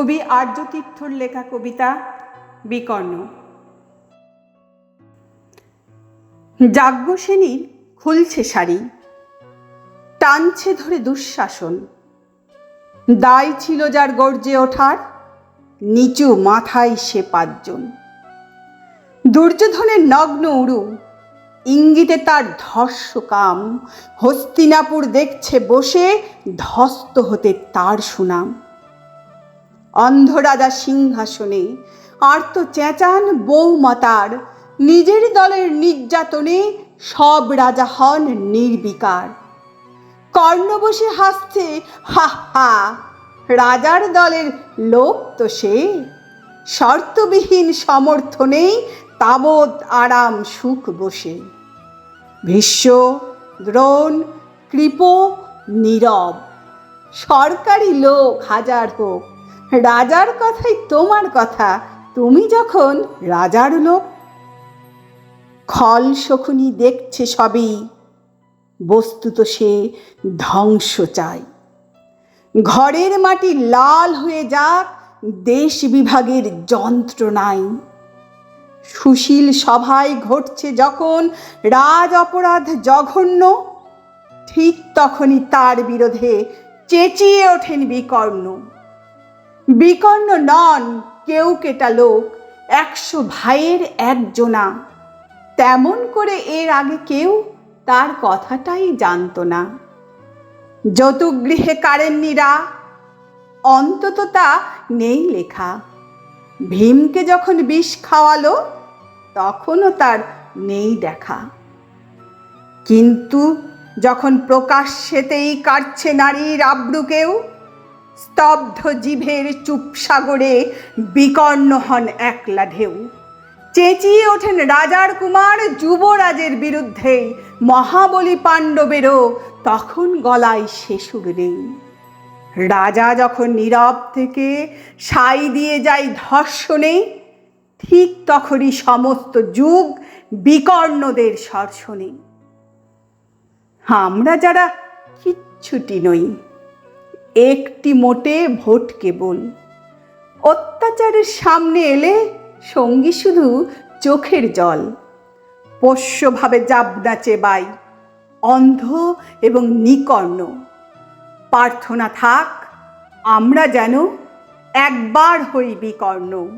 কবি আর্যতীর্থর লেখা কবিতা বিকর্ণ। যাজ্ঞসেনীর খুলছে শাড়ি টানছে ধরে দুঃশাসন। দায় ছিল যার গর্জে ওঠার, নিচু মাথায় সে পাঁচজন। দুর্যোধনের নগ্ন উড়ু ইঙ্গিতে তার ধর্ষ কাম। হস্তিনাপুর দেখছে বসে, ধস্ত হতে তার সুনাম। অন্ধ রাজা সিংহাসনে আর্ত চেঁচান বৌমাতার, নিজের দলের নির্যাতনে সব রাজা হন নির্বিকার। কর্ণ বসে হাসছে, হা হা, রাজার দলের লোক তো সে। শর্তবিহীন সমর্থনেই তাবৎ আরাম সুখ বসে। ভীষ্ম, দ্রোণ, কৃপ, নীরব, সরকারি লোক হাজার হোক রাজার কথাই তোমার কথা। তুমি যখন রাজার লোক, খল শকুনি দেখছে সবই, বস্তুত সে ধ্বংস চায় ঘরের মাটি লাল হয়ে যাক, দেশ বিভাগের যন্ত্রণায় সুশীল সভায় ঘটছে যখন রাজ অপরাধ জঘন্য, ঠিক তখনই তার বিরোধে চেঁচিয়ে ওঠেন বিকর্ণ। বিকর্ণ নন কেউ কেটা লোক, একশো ভাইয়ের একজনা। তেমন করে এর আগে কেউ তার কথাটাই জানতো না। যতুগৃহে কারেন্নিরা অন্তত তা নেই লেখা। ভীমকে যখন বিষ খাওয়ালো, তখনও তার নেই দেখা। কিন্তু যখন প্রকাশ্যেতেই কাটছে নারীর আব্রুকেও স্তব্ধ জিভের চুপ সাগরে বিকর্ণ হন একলা ঢেউ। চেঁচিয়ে ওঠেন রাজার কুমার যুবরাজের বিরুদ্ধে। মহাবলী পাণ্ডবেরও তখন গলায় শেষুর নেই। রাজা যখন নীরব থেকে সাই দিয়ে যায় ধর্ষণে, ঠিক তখনই সমস্ত যুগ বিকর্ণদের সর্ষণে আমরা যারা কিচ্ছুটি নই। একটি মোটে ভোট কেবল। অত্যাচারের সামনে এলে সঙ্গী শুধু চোখের জল। পোষ্যভাবে জাবনা চেবাই অন্ধ এবং নিকর্ণ। প্রার্থনা থাক, আমরা যেন একবার হই বিকর্ণ।